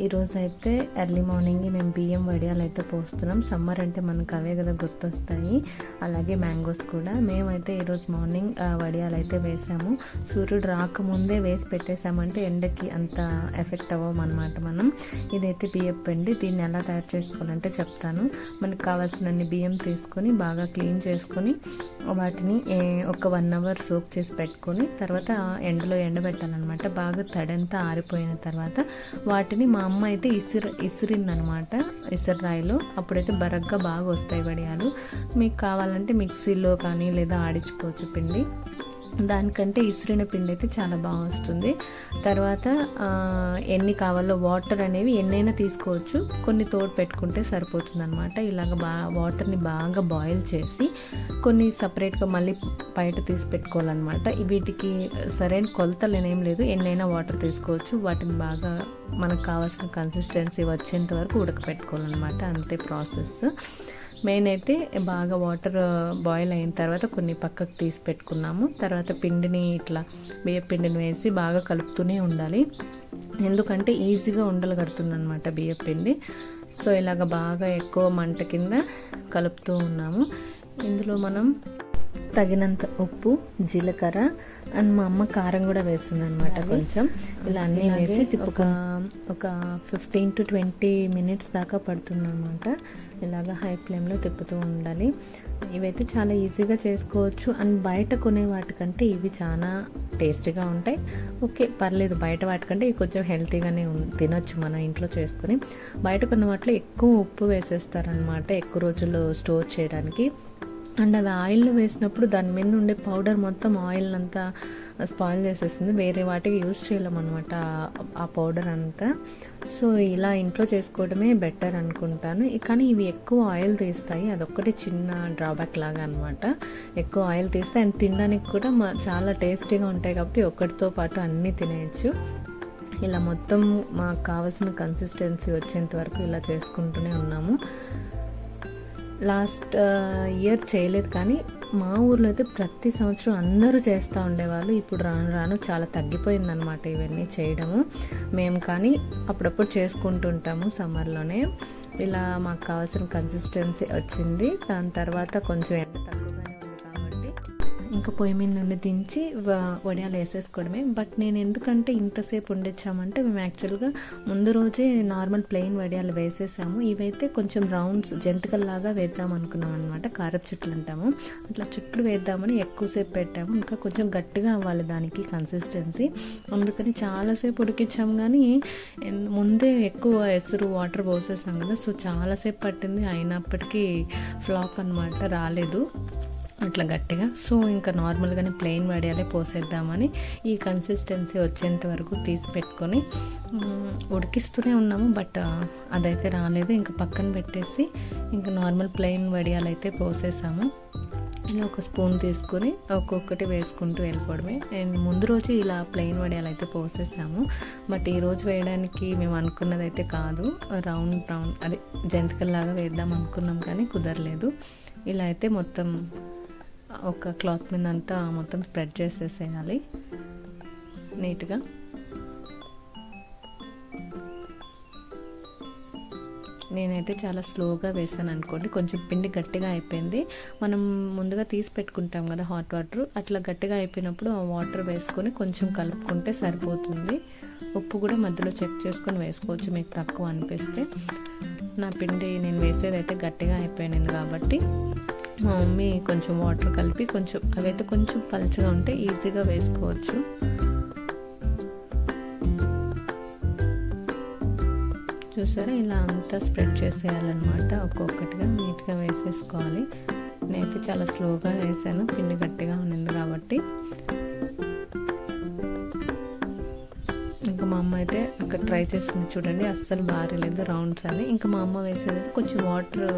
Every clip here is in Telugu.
ఈరోజు అయితే ఎర్లీ మార్నింగ్ మేము బియ్యం వడియాలు అయితే పోస్తున్నాం. సమ్మర్ అంటే మనకు అవే కదా గుర్తొస్తాయి. అలాగే మ్యాంగోస్ కూడా. మేమైతే ఈరోజు మార్నింగ్ ఆ, వడియాలు అయితే వేసాము. సూర్యుడు రాకముందే వేసి పెట్టేసామంటే ఎండకి అంత ఎఫెక్ట్ అవ్వమన్నమాట మనం. ఇదైతే బియ్యం పిండి. దీన్ని ఎలా తయారు చేసుకోవాలంటే చెప్తాను. మనకు కావాల్సినన్ని బియ్యం తీసుకొని బాగా క్లీన్ చేసుకొని వాటిని ఒక వన్ అవర్ సోక్ చేసి పెట్టుకొని తర్వాత ఎండలో ఎండబెట్టాలన్నమాట. బాగా తడంతా ఆరిపోయిన తర్వాత వాటిని మా అమ్మ అయితే ఇసురు ఇసిరిందనమాట ఇసర్రాయిలో అప్పుడైతే బరగ్గా బాగా వస్తాయి వడియాలు. మీకు కావాలంటే మిక్సీలో కానీ లేదా ఆడించుకోవచ్చు పిండి. దానికంటే ఇసిరిన పిండి అయితే చాలా బాగా వస్తుంది. తర్వాత ఎన్ని కావాలో వాటర్ అనేవి ఎన్నైనా తీసుకోవచ్చు. కొన్ని తోడు పెట్టుకుంటే సరిపోతుంది అనమాట ఇలాగ బా వాటర్ని బాగా బాయిల్ చేసి కొన్ని సపరేట్గా మళ్ళీ బయట తీసి పెట్టుకోవాలన్నమాట. వీటికి సరైన కొలతలేనేం లేదు. ఎన్నైనా వాటర్ తీసుకోవచ్చు. వాటిని బాగా మనకు కావాల్సిన కన్సిస్టెన్సీ వచ్చేంత వరకు ఉడకపెట్టుకోవాలన్నమాట. అంతే ప్రాసెస్ మెయిన్ అయితే బాగా వాటర్ బాయిల్ అయిన తర్వాత కొన్ని పక్కకు తీసి పెట్టుకున్నాము. తర్వాత పిండిని ఇట్లా బియ్య పిండిని వేసి బాగా కలుపుతూనే ఉండాలి. ఎందుకంటే ఈజీగా ఉండలు కడుతుందనమాట బియ్య పిండి. సో ఇలాగ బాగా ఎక్కువ మంట కింద కలుపుతూ ఉన్నాము. ఇందులో మనం తగినంత ఉప్పు జీలకర్ర అండ్ మా అమ్మ కారం కూడా వేస్తుంది అనమాట కొంచెం. ఇలా అన్నీ వేసి ఒక ఒక ఫిఫ్టీన్ టు ట్వంటీ మినిట్స్ దాకా పడుతుంది అనమాట ఇలాగ హై ఫ్లేమ్లో తిప్పుతూ ఉండాలి. ఇవైతే చాలా ఈజీగా చేసుకోవచ్చు. అండ్ బయట కొనే వాటికంటే ఇవి చాలా టేస్టీగా ఉంటాయి. ఓకే పర్లేదు బయట వాటికంటే ఇవి కొంచెం హెల్తీగానే తినొచ్చు మనం ఇంట్లో చేసుకొని. బయట కొన్న వాటిలో ఎక్కువ ఉప్పు వేసేస్తారనమాట ఎక్కువ రోజులు స్టోర్ చేయడానికి. అండ్ అది ఆయిల్లో వేసినప్పుడు దాని మీద ఉండే పౌడర్ మొత్తం ఆయిల్ అంతా స్పాయిల్ చేసేస్తుంది వేరే వాటికి యూజ్ చేయలేం అనమాట ఆ పౌడర్ అంతా. సో ఇలా ఇంట్లో చేసుకోవడమే బెటర్ అనుకుంటాను. కానీ ఇవి ఎక్కువ ఆయిల్ తీస్తాయి. అదొక్కటి చిన్న డ్రాబ్యాక్ లాగా అనమాట ఎక్కువ ఆయిల్ తీస్తాయి అండ్ తినడానికి కూడా మా చాలా టేస్టీగా ఉంటాయి కాబట్టి ఒక్కటితో పాటు అన్నీ తినేయచ్చు. ఇలా మొత్తం మాకు కావాల్సిన కన్సిస్టెన్సీ వచ్చేంత వరకు ఇలా చేసుకుంటూనే ఉన్నాము. లాస్ట్ ఇయర్ చేయలేదు కానీ మా ఊర్లో అయితే ప్రతి సంవత్సరం అందరూ చేస్తూ ఉండేవాళ్ళు. ఇప్పుడు రాను రాను చాలా తగ్గిపోయిందనమాట ఇవన్నీ చేయడము. మేము కానీ అప్పుడప్పుడు చేసుకుంటుంటాము సమ్మర్లోనే. ఇలా మాకు కావాల్సిన కన్సిస్టెన్సీ వచ్చింది. దాని తర్వాత కొంచెం ఎండ తక్కువ ఇంకా పొయ్యి మీద నుండి దించి వడియాలు వేసేసుకోవడమే. బట్ నేను ఎందుకంటే ఇంతసేపు వండించామంటే మేము యాక్చువల్గా ముందు రోజే నార్మల్ ప్లెయిన్ వడియాలు వేసేసాము. ఇవైతే కొంచెం రౌండ్స్ జంతికల్లాగా వేద్దాం అనుకున్నాం అనమాట కారపు చుట్లు అంటాము. అట్లా చుట్లు వేద్దామని ఎక్కువసేపు పెట్టాము. ఇంకా కొంచెం గట్టిగా అవ్వాలి దానికి కన్సిస్టెన్సీ. అందుకని చాలాసేపు ఉడికించాము కానీ ముందే ఎక్కువ ఎసురు వాటర్ పోసేసాం కదా. సో చాలాసేపు పట్టింది. అయినప్పటికీ ఫ్లాప్ అనమాట రాలేదు. అట్లా గట్టిగా. సో ఇంకా నార్మల్గానే ప్లెయిన్ వడియాలే పోసేద్దామని ఈ కన్సిస్టెన్సీ వచ్చేంత వరకు తీసి పెట్టుకొని ఉడికిస్తూనే ఉన్నాము. బట్ అదైతే రాలేదు. ఇంకా పక్కన పెట్టేసి ఇంకా నార్మల్ ప్లెయిన్ వడియాలు అయితే పోసేసాము. ఇలా ఒక స్పూన్ తీసుకొని ఒక్కొక్కటి వేసుకుంటూ వెళ్ళిపోవడమే. అండ్ ముందు రోజు ఇలా ప్లెయిన్ వడియాలు అయితే పోసేసాము. బట్ ఈరోజు వేయడానికి మేము అనుకున్నది అయితే కాదు. రౌండ్ రౌండ్ అదే జంతికల్లాగా వేద్దాం అనుకున్నాం కానీ కుదరలేదు. ఇలా అయితే మొత్తం ఒక క్లాత్ మీద అంతా మొత్తం స్ప్రెడ్ చేసేసేయాలి. నీట్గా. నేనైతే చాలా స్లోగా వేసాను అనుకోండి కొంచెం పిండి గట్టిగా అయిపోయింది. మనం ముందుగా తీసి పెట్టుకుంటాం కదా హాట్ వాటర్ అట్లా గట్టిగా అయిపోయినప్పుడు ఆ వాటర్ వేసుకొని కొంచెం కలుపుకుంటే సరిపోతుంది. ఉప్పు కూడా మధ్యలో చెక్ చేసుకొని వేసుకోవచ్చు మీకు తక్కువ అనిపిస్తే. నా పిండి నేను వేసేది అయితే గట్టిగా అయిపోయినది కాబట్టి. మా మమ్మీ కొంచెం వాటర్ కలిపి కొంచెం అవైతే కొంచెం పలచగా ఉంటే ఈజీగా వేసుకోవచ్చు. చూసారా? ఇలా అంతా స్ప్రెడ్ చేసేయాలన్నమాట. ఒక్కొక్కటిగా నీట్గా వేసేసుకోవాలి. నేనైతే చాలా స్లోగా వేసాను. పిండి గట్టిగా ఉన్నింది కాబట్టి. ఇంకా మా అమ్మ అయితే అక్కడ ట్రై చేసింది చూడండి. అస్సలు బారలేదు రౌండ్స్ అని ఇంకా మా అమ్మ వేసేది అయితే కొంచెం వాటర్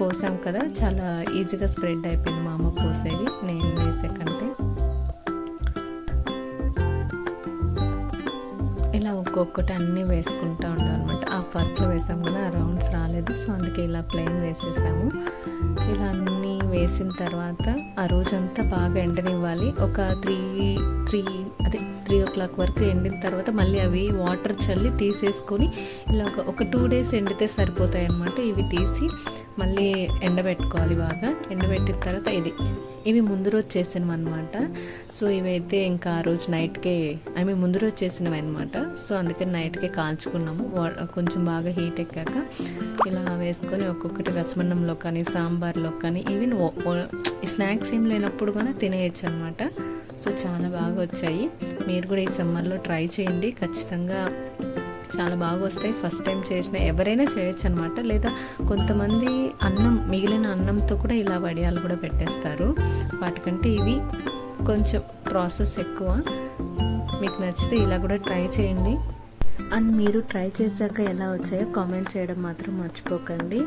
పోసాం కదా చాలా ఈజీగా స్ప్రెడ్ అయిపోయింది మా అమ్మ పోసేది నేను వేసే కంటే. ఇలా ఒక్కొక్కటి అన్నీ వేసుకుంటూ ఉండాలి అనమాట ఆ ఫస్ట్లో వేసాం కదా ఆ రౌండ్స్ రాలేదు సో అందుకే ఇలా ప్లెయిన్ వేసేసాము. ఇలా అన్నీ వేసిన తర్వాత ఆ రోజంతా బాగా ఎండనివ్వాలి. ఒక త్రీ త్రీ అదే త్రీ ఓ క్లాక్ వరకు ఎండిన తర్వాత మళ్ళీ అవి వాటర్ చల్లి తీసేసుకొని ఇలా ఒక ఒక టూ డేస్ ఎండితే సరిపోతాయి అనమాట ఇవి తీసి మళ్ళీ ఎండబెట్టుకోవాలి బాగా. ఎండబెట్టిన తర్వాత ఇది. ఇవి ముందు రోజు చేసినవి అనమాట సో ఇవైతే ఇంకా ఆ రోజు నైట్కే ఐ మీన్ ముందు రోజు చేసినవి అనమాట సో అందుకని నైట్కే కాల్చుకున్నాము. కొంచెం బాగా హీట్ ఎక్కాక ఇలా వేసుకొని ఒక్కొక్కటి రసమన్నంలో కానీ సాంబార్లో కానీ ఈవెన్ స్నాక్స్ ఏం లేనప్పుడు కూడా తినేయచ్చు అనమాట సో చాలా బాగా వచ్చాయి. మీరు కూడా ఈ సమ్మర్లో ట్రై చేయండి. ఖచ్చితంగా చాలా బాగా వస్తాయి. ఫస్ట్ టైం చేసిన ఎవరైనా చేయొచ్చు అనమాట లేదా కొంతమంది అన్నం మిగిలిన అన్నంతో కూడా ఇలా వడియాలు కూడా పెట్టేస్తారు. వాటికంటే ఇవి కొంచెం ప్రాసెస్ ఎక్కువ. మీకు నచ్చితే ఇలా కూడా ట్రై చేయండి. అండ్ మీరు ట్రై చేశాక ఎలా వచ్చాయో కామెంట్ చేయడం మాత్రం మర్చిపోకండి.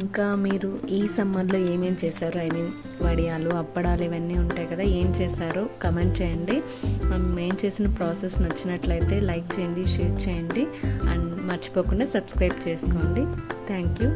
ఇంకా మీరు ఈ సమ్మర్లో ఏమేం చేశారు? ఐ మీన్ వడియాలు అప్పడాలు ఇవన్నీ ఉంటాయి కదా ఏం చేశారో? కమెంట్ చేయండి. మేము చేసిన ప్రాసెస్ నచ్చినట్లయితే లైక్ చేయండి షేర్ చేయండి. అండ్ మర్చిపోకుండా సబ్స్క్రైబ్ చేసుకోండి. Thank you